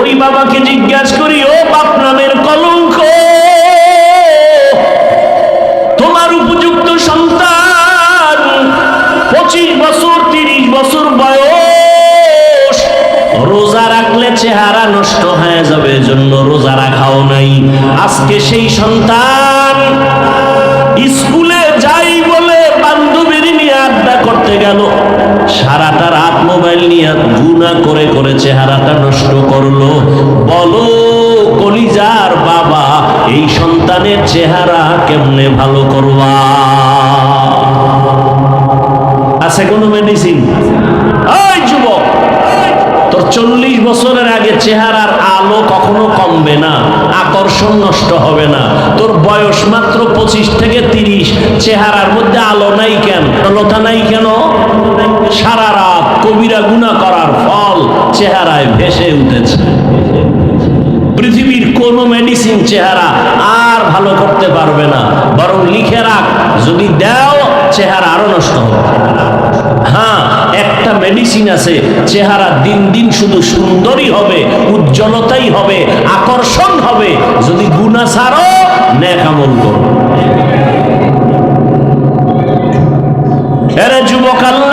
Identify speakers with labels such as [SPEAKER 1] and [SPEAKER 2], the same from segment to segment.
[SPEAKER 1] ওই বাবাকে জিজ্ঞাসা করি, ও বাপ নামের কলঙ্ক, তোমার উপযুক্ত সন্তান পঁচিশ বছর, তিরিশ বছর বয়স। রোজা রাখলে চেহারা নষ্ট হয়ে যাবে জন্য রোজা রাখাও নাই। আজকে সেই সন্তান স্কুলে যাই বলে বান্ধবীর নিয়ে আড্ডা করতে গেল। সারাটা রাত মোবাইল নিয়ে গুণা করে করে চেহারাটা নষ্ট করল। বলো, কলিজার বাবা, এই সন্তানের চেহারা কেমনে ভালো করবা? আছে কোনো মেডিসিন চল্লিশ বছরের আগে চেহারার আলো কখনো কমবে না, আকর্ষণ নষ্ট হবে না। তোর বয়স মাত্র পঁচিশ থেকে তিরিশ, চেহারার মধ্যে আলো নাই কেন? লতা নাই কেন? সারা রাত কবিরা গুণা করার ফল চেহারায় ভেসে উঠেছে। পৃথিবীর কোন মেডিসিন চেহারা আর ভালো করতে পারবে না। বরং লিখে রাখ, যদি দাও, চেহারা আরও নষ্ট হবে। হ্যাঁ একটা মেডিসিন আছে, চেহারা দিন দিন শুধু সুন্দরই হবে, উজ্জ্বলতাই হবে, আকর্ষণ হবে, যদি গুণা ছাড়ো, ন্যাক আমল করো। যুবক আল্লাহর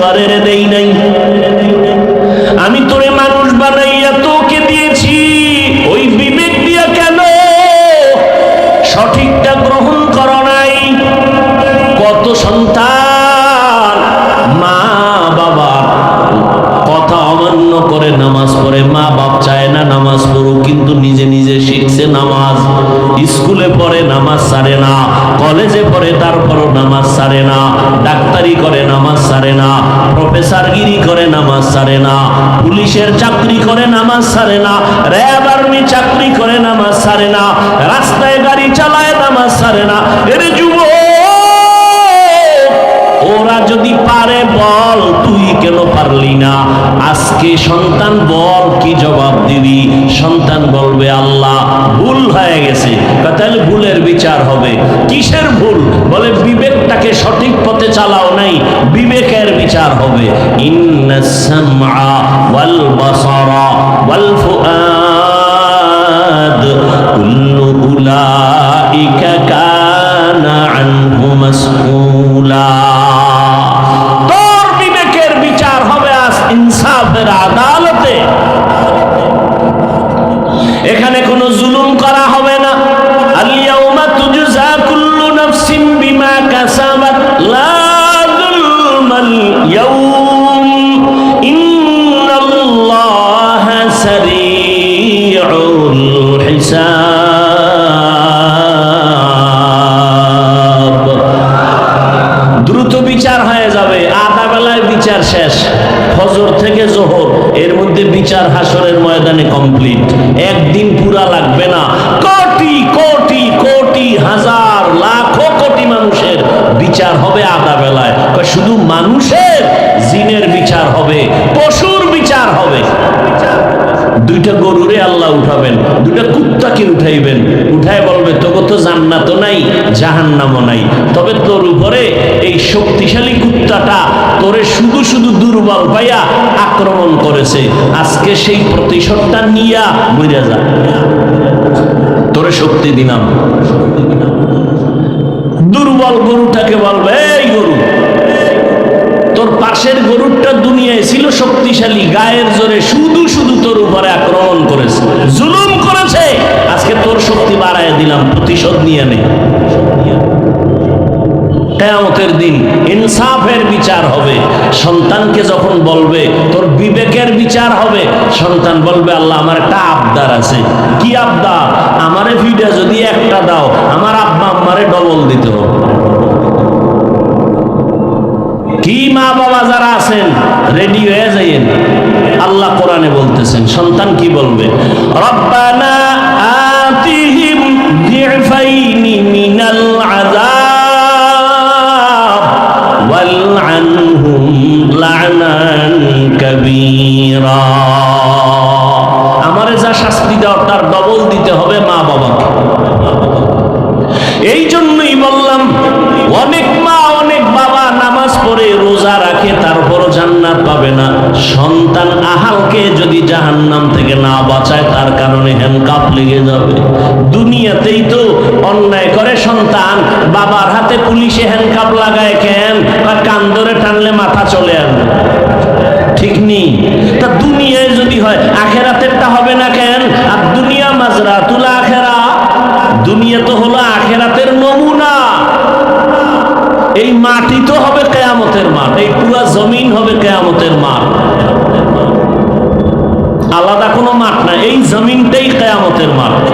[SPEAKER 1] শুয়ারের দেই নাই। সারে না। পুলিশের চাকরি করে নামাজ সারে না। র্যাব আর্মি চাকরি করে নামাজ সারে না। রাস্তায় গাড়ি চালায় নামাজ সারে না। পারলি না। আজকে সন্তান বল কি জবাব দিবি? সন্তান বলবে, আল্লাহ, ভুল হয়ে গেছে। তাহলে ভুলের বিচার হবে। কিসের ভুল? বলে, বিবেকটাকে সঠিক পথে চালাও নাই, বিবেকের বিচার হবে। ইন্নাস সামআ ওয়াল ইনসাফের আদালতে মানুষের জিনের বিচার হবে, পশুর বিচার হবে। দুইটা গরুরে আল্লাহ উঠাবেন, দুইটা কুত্তাকে উঠাইবেন। উঠায় বলবে তোকে তো জান্নাত নাই, জাহান্নামও নাই। তবে তোর উপরে এই শক্তিশালী কুত্তাটা তোরে শুধু শুধু দুর্বল পাইয়া আক্রমণ করেছে। আজকে সেই প্রতিশোধটা নিয়া মরে যা। তোরে শক্তি দিলাম। দুর্বল গরুটাকে বলবে, এই গরু তোর পাশের গরুরটা দুনিয়ায় ছিল শক্তিশালী, গায়ের জোরে শুধু শুধু তোর উপরে আক্রমণ করেছে। জুলুম করেছে। আজকে তোর শক্তি বাড়ায় দিলাম, প্রতিশোধ নিয়ে নে। কেয়ামতের দিন ইনসাফের বিচার হবে। সন্তানকে যখন বলবে, তোর বিবেকের বিচার হবে। সন্তান বলবে, আল্লাহ, আমার একটা আবদার আছে। কি আবদার? আমারে ভিডিও যদি একটা দাও, আমার আব্বা আম্মারে ডবল দিতে হবে। কি মা বাবা যারা আছেন রেডি হয়ে যাইয়েন। আল্লাহ কোরআনে বলতেছেন, সন্তান কি বলবে? রব্বানা আতিহিম দিফাইনি মিনাল আযাব ওয়ালআনহুম লা'নান কাবীরা। আমারে যা শাস্তি দাও, তার ডবল দিতে হবে। কারণে হ্যান্ডকাপ লেগে যাবে। দুনিয়াতেই তো অন্যায় করে সন্তান। বাবার হাতে পুলিশে হ্যান্ডকাপ লাগায় কেন? বা কান ধরে টানলে মাথা চলে আসবে ঠিক নেই? তা দুনিয়ায় যদি হয়, আখেরাতেরটা হবে না কেন? আর দুনিয়া মাজরা তুলা আখেরা। দুনিয়া তো হলো আখেরাতের নমুনা। এই মাটি তো হবে কেয়ামতের মাঠ। এই পুরা জমিন হবে কেয়ামতের মাঠ আলাদা কোনো মাঠ না এই জমিনটাই কেয়ামতের মাঠ।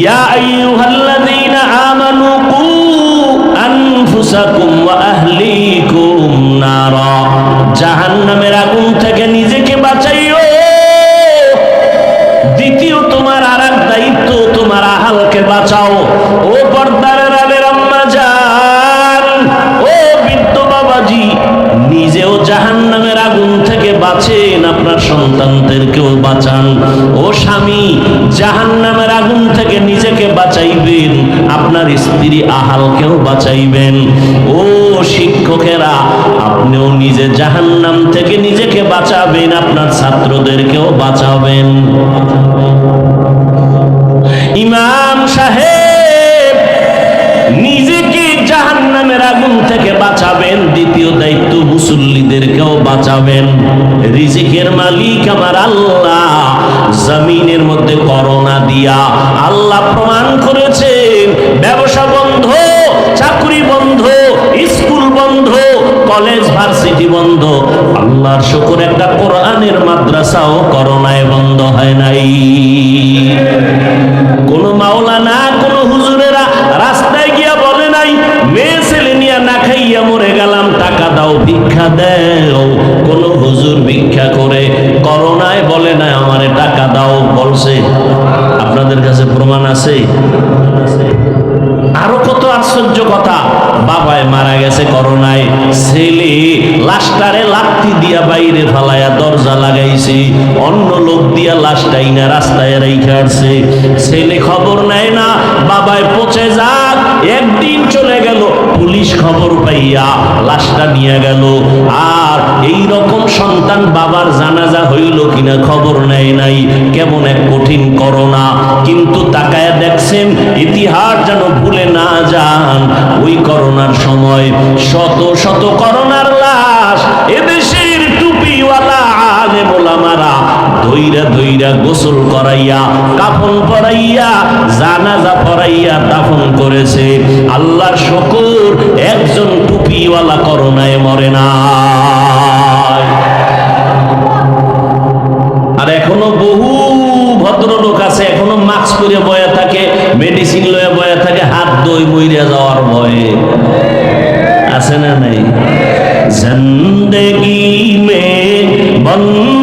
[SPEAKER 1] ইয়া আইয়ুহাল্লাযীনা আমানু কু আনফুসাকুম ওয়া আহলিকুম নারা। জাহান্নামের আগুন থেকে নিজেকে বাঁচাইও। দ্বিতীয়, তোমার আরেক দায়িত্ব, তোমার আহালকে বাঁচাও। বাঁচেন আপনার সন্তানদেরকেও বাঁচান। ও স্বামী জাহান নামের আগুন থেকে নিজেকে বাঁচাইবেন, আপনার স্ত্রী আহালকেও বাঁচাইবেন। ও শিক্ষকেরা, আপনিও নিজে জাহান্নাম থেকে নিজেকে বাঁচাবেন, আপনার ছাত্রদেরকেও বাঁচাবেন। ইমাম আগুন থেকে বাঁচাবেন? দ্বিতীয় দায়িত্ব, মুসল্লিদেরকেও বাঁচাবেন। রিজিকের মালিক আমার আল্লাহ। জমিনের মধ্যে করোনা দিয়া আল্লাহ প্রমাণ করেছেন। ব্যবসা বন্ধ, চাকরি বন্ধ, স্কুল বন্ধ, কলেজ, ভার্সিটি বন্ধ। আল্লাহর শুকুর একটা কোরআনের মাদ্রাসাও করোনায় বন্ধ হয় নাই। না রাস্তায় রেখে আসছে। ছেলে খবর নেয় না, বাবায় পচে যাক। একদিন চলে গেল, পুলিশ খবর পাইয়া লাশটা নিয়ে গেল। আর এই রকম সন্তান বাবার জানাজা হইল কিনা খবর নেয় নাই। কেমন এক কঠিন করোনা। কিন্তু তাকায় দেখছেন, ইতিহাস যেন ভুলে না যান। ওই করোনার সময় শত শত করোনার আলে মোলামারা ধইরা ধইরা গোসল করাইয়া, কাফন পরাইয়া, জানাজা পরাইয়া দাফন করেছে। আল্লাহর শকুর, একজন টুপিওয়ালা করোনায় মরে না। আর এখনও বহু ভদ্রলোক আছে, এখনও মাস্ক পরে বয়া থাকে, মেডিসিন লয়ে বয়া থাকে, হাত দই মইরা যাওয়ার ভয়ে। আছে না নাই? জিন্দগি মে বন্দগি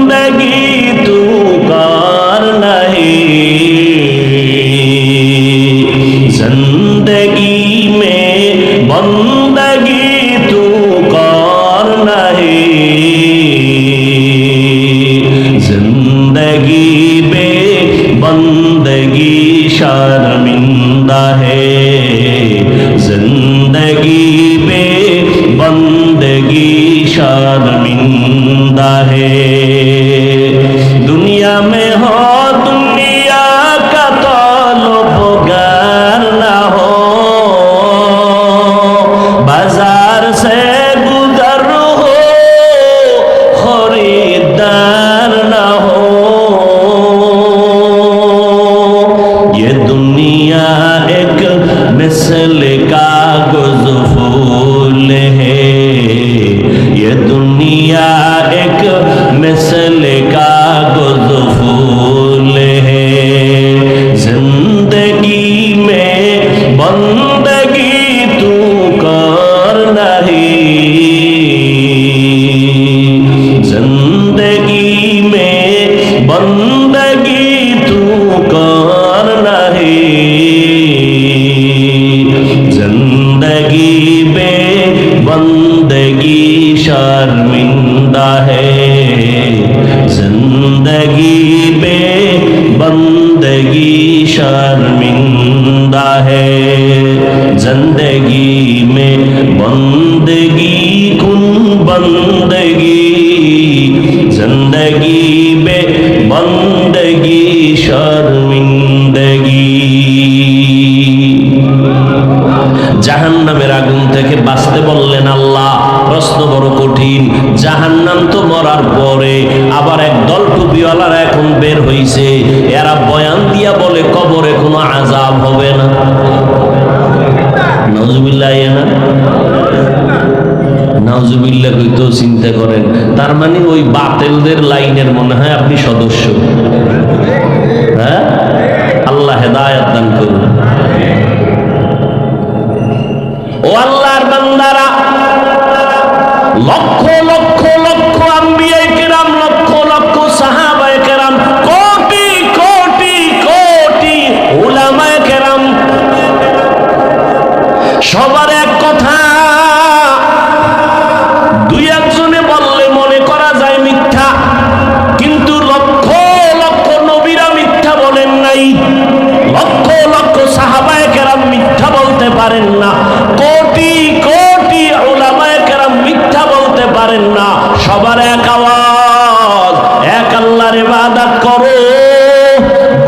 [SPEAKER 1] নাহি জাহান নামের আগুন থেকে বাঁচতে বললেন আল্লাহ, প্রশ্ন বড় কঠিন। জাহান নাম তো মরার পরে আবার এক দল টুপিওয়ালারা এখন বের হইছে। এরা বয়ান দিয়া বলে, কবরে কোনো আজাব হবে না। নজুবিল্লাহ না? নাউজুবিল্লা চিন্তা করেন। তার মানে ওই বাতেলদের লাইনের মনে হয় আপনি সদস্য। হ্যাঁ? আল্লাহ হেদায়াত দান করুন। ও আল্লাহর বান্দারা, লক্ষ লক্ষ লক্ষ লক্ষ লক্ষ সাহাবায়ে কোটি কোটি কোটি কেরাম। সবার এক কথা পারেন না। কোটি কোটি ওলামায়ে কেরাম মিথ্যা বলতে পারেন না। সবার এক আওয়াজ, এক আল্লাহর ইবাদত করো।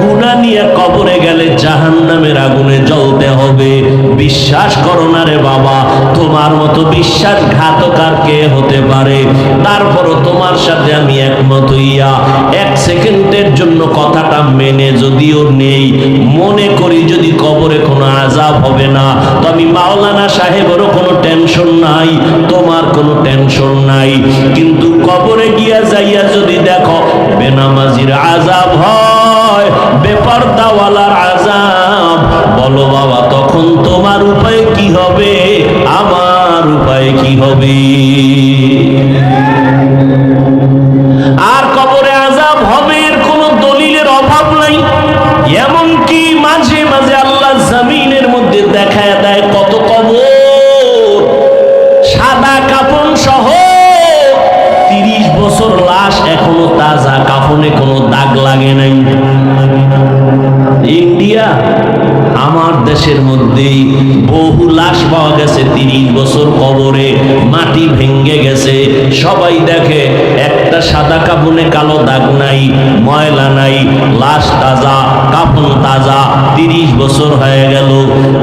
[SPEAKER 1] গুনাহ নিয়ে কবরে গেলে জাহান্নামের আগুনে জ্বলতে হবে। বিশ্বাস করো না রে বাবা তোমার মতো বিশ্বাসঘাতক আর কে হতে পারে। তারপরও তোমার সাথে আমি একমত হইয়া এক সেকেন্ডের জন্য কথাটা মেনে যদিও নেই, মনে করি যদি কবরে কোনো আজাব হবে না। তো আমি মাওলানা সাহেবেরও কোনো টেনশন নাই, তোমার কোনো টেনশন নাই। কিন্তু কবরে গিয়া যাইয়া যদি দেখো বেনামাজির আজাব হয়, বেপর্দাওয়ালার আজাব বলো বাবা তখন তোমার উপায় কি হবে? আমার উপায় কি হবে? আর কবরে আজাব হবে এর কোনো দলিলের অভাব নাই। এমন কি মাঝে মাঝে আল্লাহ জামিনের মধ্যে দেখা দেয় কত কবর? বছর লাশ এখনও তাজা, কাফনে কোনো দাগ লাগে নাই। ইন্ডিয়া, আমার দেশের মধ্যেই বহু লাশ পাওয়া গেছে, তিরিশ বছর কবরে মাটি ভেঙ্গে গেছে। সবাই দেখে, একটা সাদা কাপনে কালো দাগ নাই, ময়লা নাই, লাশ তাজা কাপন তাজা, তিরিশ বছর হয়ে গেল।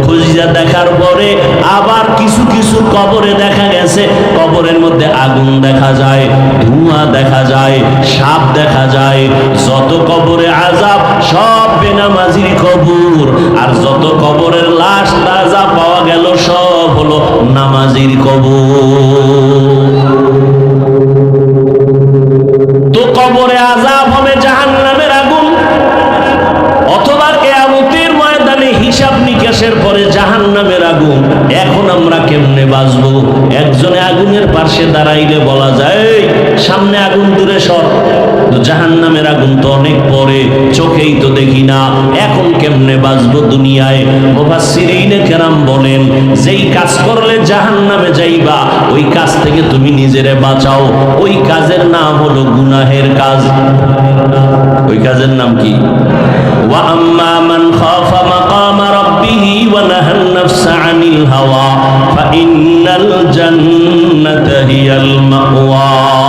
[SPEAKER 1] খুঁজিয়া দেখার পরে আবার কিছু কিছু কবরে দেখা গেছে, কবরের মধ্যে আগুন দেখা যায়। ধোঁয়া দেখা যায় সাপ দেখা যায় যত কবরে আজাব সব বেনামাজির কবর। আর যত কবরের লাশ তাজা পাওয়া গেল সব হলো নামাজির কবর। তো কবরে আজাব হবে জাহান্নামের আগুন অথবা কেয়ামতের ময়দানে হিসাব নিকাশের পরে জাহান্নামের আগুন। এখন আমরা কেমনে বাঁচবো? একজনে আগুনের পাশে দাঁড়াইলে বলা যায় "এই, সামনে আগুন দূরে সর। জাহান নামের আগুন তো অনেক পরে, চোখেই তো দেখি না। এখন কেমনে বাঁচবো দুনিয়ায়? কেরাম বলেন, যেই কাজ করলে জাহান নামে যাইবা, ওই কাজ থেকে তুমি নিজেরে বাঁচাও। ওই কাজের নাম হলো গুনাহের কাজ। ওই কাজের নাম কি? ওয়া আম্মা ওয়া হাওয়া ইন্নাল হিয়াল মাওয়া।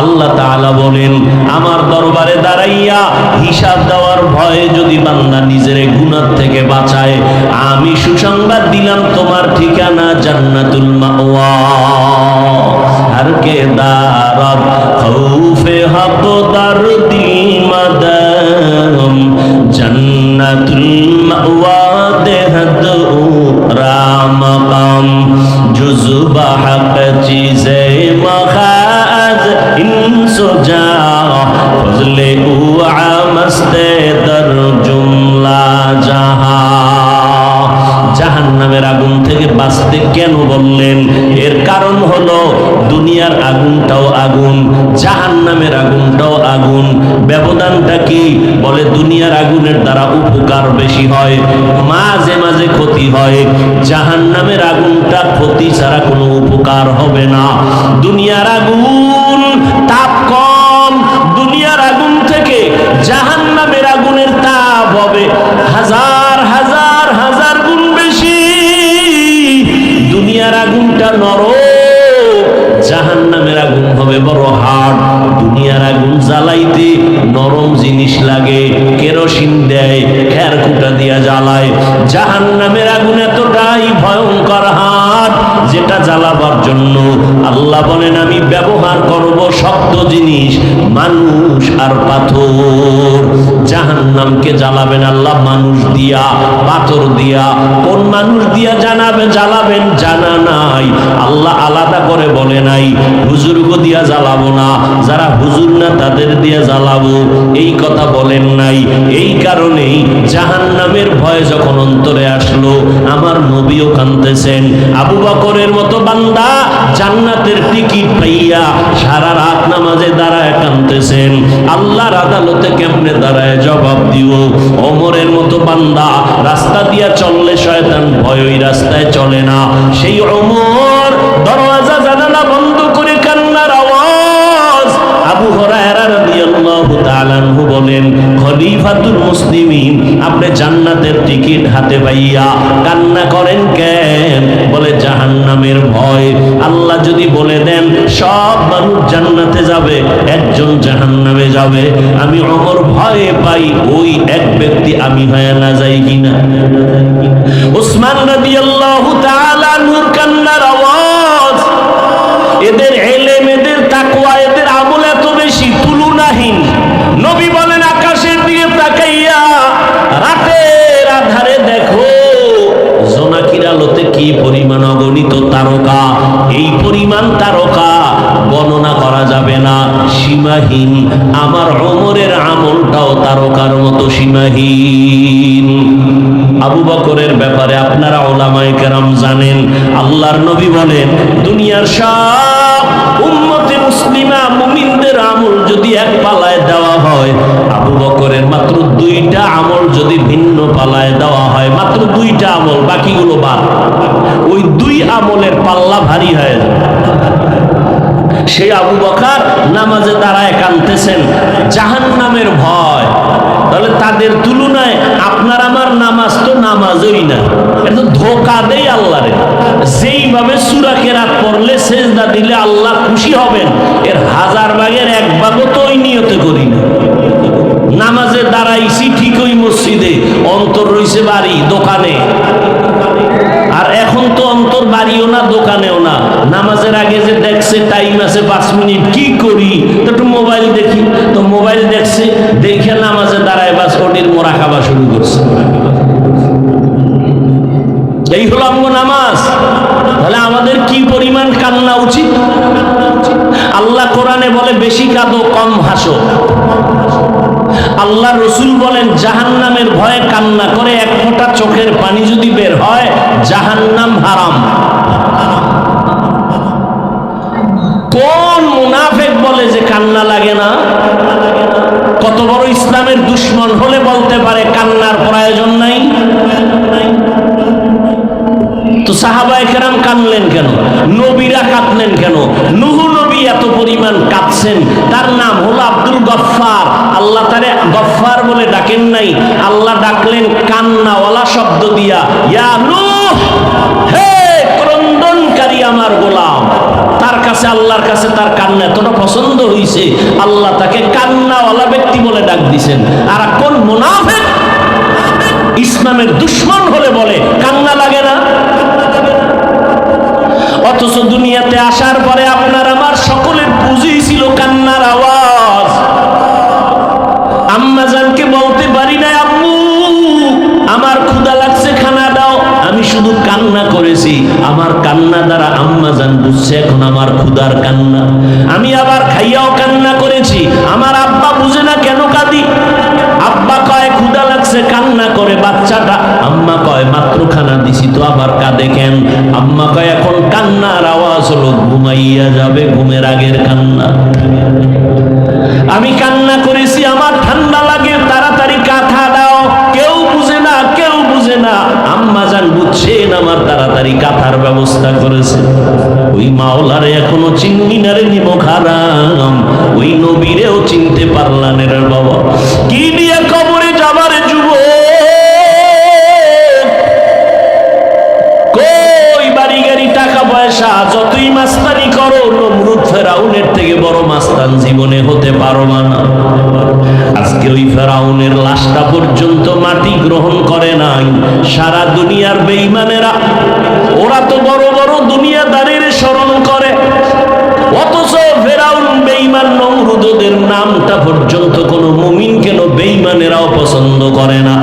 [SPEAKER 1] আল্লাহ তাআলা বলেন, আমার দরবারে দাঁড়াইয়া হিসাব দেওয়ার ভয়ে যদি বান্দা নিজের গুনাহ থেকে বাঁচায়, আমি সুসংবাদ দিলাম তোমার ঠিকানা জান্নাতুল মাওয়া। আর কে মদম, জান্নাতুল মাওয়া দেহদ রামকাম জাহান্নামের আগুন থেকে বাঁচতে কেন বললেন? এর কারণ হলো দুনিয়ার আগুনটাও আগুন, জাহান্নামের আগুনটাও আগুন। ব্যবধানটা কি? বলে দুনিয়ার আগুনের দ্বারা উপকার বেশি হয়, মাঝে মাঝে ক্ষতি হয়। জাহান্নামের আগুনটা ক্ষতি ছাড়া কোনো উপকার হবে না। দুনিয়ার আগুন তাপ কম, দুনিয়ার আগুন থেকে জাহান্নামের আগুনের তাপ হবে। হাজার আগুনটা নরম জাহান্নামের আগুন হবে বড় হার্ড দুনিয়ার আগুন জ্বালাইতে নরম জিনিস লাগে, কেরোসিন দেয় খের কুটা দিয়া জ্বালায়। জাহান্নামের আগুন এতটাই ভয়ঙ্কর হাট, যেটা জ্বালাবার জন্য আল্লাহ বলেন, আমি ব্যবহার করব শক্ত জিনিস, মানুষ আর পাথর। জাহান্নামকে জ্বালাবেন আল্লাহ, মানুষ দিয়া, পাথর দিয়া। কোন মানুষ দিয়া জানাবে, জ্বালাবেন? জানা নাই। আল্লাহ আলাদা করে বলে নাই, হুজুরগো দিয়া জ্বালাবো না। যারা হুজুর না, তাদের দিয়ে জ্বালাবো। এই কথা বলেন নাই। এই কারণেই জাহান্নামের ভয় যখন অন্তরে আসলো, আমার নবীও কানতেছেন আবু বকরের মতো বান্দা জান্নাতের টিকিট পাইয়া সারা রাত নামাজে দাঁড়ায় কানতেছেন আল্লাহর আদালতে কেমনে দাঁড়ায় জবাব দিও। অমরের মতো বান্দা, রাস্তা দিয়া চললে শয়তান ভয় ওই রাস্তায় চলে না। সেই ওমর দরওয়াজা, জানালা বন্ধ একজন জাহান্নামে যাবে। আমি অমর ভয়ে পাই, ওই এক ব্যক্তি আমি হয়ে না যাই কিনা? উসমান রাদিয়াল্লাহু তাআলা আনহুর কান্নার আওয়াজ কি পরিমাণ অগণিত তারকা? এই পরিমাণ তারকা গণনা করা যাবে না। সীমাহীন। আমার অমরের আমলটাও তারকার মতো সীমাহীন। আবু বকরের ব্যাপারে আপনারা ওলামায়ে কেরাম জানেন। আল্লাহর নবী বলেন, দুনিয়ার সব উম্মতে মুসলিমা মুমিনদের আমল যদি এক পালায় দেওয়া হয় বকরের মাত্র দুইটা আমল যদি ভিন্ন পালায় দেওয়া হয়, মাত্র দুইটা আমল, বাকিগুলো বাদ। ওই দুই আমলের পাল্লা ভারী হয়ে সেই আবু বকার নামাজে দাঁড়ায় কানতেছেন জাহান নামের ভয়। তাহলে তাদের তুলনায় আপনার আমার নামাজ তো নামাজই না। এটা ধোকা দেই আল্লাহরে। যেইভাবে সুরা কেরাত পড়লে সেজদা দিলে আল্লাহ খুশি হবেন, এর হাজার ভাগের এক ভাগও তো ওই নিয়তে করি না। নামাজে দাঁড়াইছি ঠিক ওই মসজিদে, অন্তর রইছে বাড়ি, দোকানে। আর এখন তো অন্তর বাড়িও না, দোকানেও না। নামাজের আগে যে দেখছে টাইম আছে পাঁচ মিনিট, কি করি? তো একটু মোবাইল দেখি। তো মোবাইল দেখছে, দেখে নামাজে দাঁড়ায়, বাস ওটির মোরা খাওয়া শুরু করছে। এই হলো আমগো নামাজ। তাহলে আমাদের কি পরিমাণ কান্না উচিত? আল্লাহ কোরআনে বলে, বেশি কাঁদো, কম হাসো। আল্লাহ রসুল বলেন, জাহান্নামের ভয়ে কান্না করে এক ফোঁটা চোখের পানি যদি বের হয়, জাহান্নাম হারাম। কোন মুনাফেক বলে যে কান্না লাগে না? কত বড় ইসলামের দুশ্মন হলে বলতে পারে কান্নার প্রয়োজন নাই? তো সাহাবায়ে কেরাম কানলেন কেন? নবীরা কাঁদলেন কেন? নুহু নবী এত পরিমাণ কাঁদছেন, তার নাম হলো আব্দুল গফফার আল্লাহ তারে গফফার বলে ডাকেন নাই। আল্লাহ ডাকলেন, কান্নাওয়ালা শব্দ দিয়া, ইয়া নূহ, হে ক্রন্দনকারী আমার গোলাম, তার কাছে, আল্লাহর কাছে তার কান্না এতটা পছন্দ হয়েছে আল্লাহ তাকে কান্নাওয়ালা ব্যক্তি বলে ডাক দিছেন। আর কোন মুনাফেক ইসলামের দুশ্মন হলে বলে, কান্না লাগে না। অথচ দুনিয়াতে আসার পরে আপনার, আমার সকলের পুঁজি ছিল কান্নার আওয়াজ। আমার কান্না দ্বারা আম্মাজান বুঝছে, এখন আমার ক্ষুদার কান্না। আমি আবার খাইয়াও কান্না করেছি। আমার আব্বা বুঝে না কেন কাঁদি? আব্বা কয় ক্ষুদা লাগছে, কান্না করে বাচ্চাটা। আম্মা কয় মাত্র খানা দিছি তো আবার কাঁদে কেন? আম্মা কয়, এখন কান্নার আওয়াজ হলো, ঘুমাইয়া যাবে ঘুমের আগের কান্না। আমি কান্না না আম্মা বুঝছেন আমার তাড়াতাড়ি কাঁথার ব্যবস্থা করেছে। ওই মাওলারে এখনও চিন্নি না রে নিব খারাম ওই নবীরেও চিনতে পারলাম রে বাবা। কি দিয়ে কবরে যাবার যুব কই বাড়ি গাড়ি, টাকা পয়সা, যতই মাস্তানি করো, নমরুদ ফেরাউনের থেকে বড় মাস্তান জীবনে হতে পারো না। আজকে ওই ফেরাউনের লাশটা পর্যন্ত মাটি গ্রহণ করে নাই। সারা দুনিয়ার বেইমানেরা ওরা তো বড় বড় দুনিয়াদারের স্মরণ করে। অথচ ফেরাউন বেঈমান নমরুদদের নামটা পর্যন্ত কোনো মুমিন কেন বেঈমানেরাও পছন্দ করে না।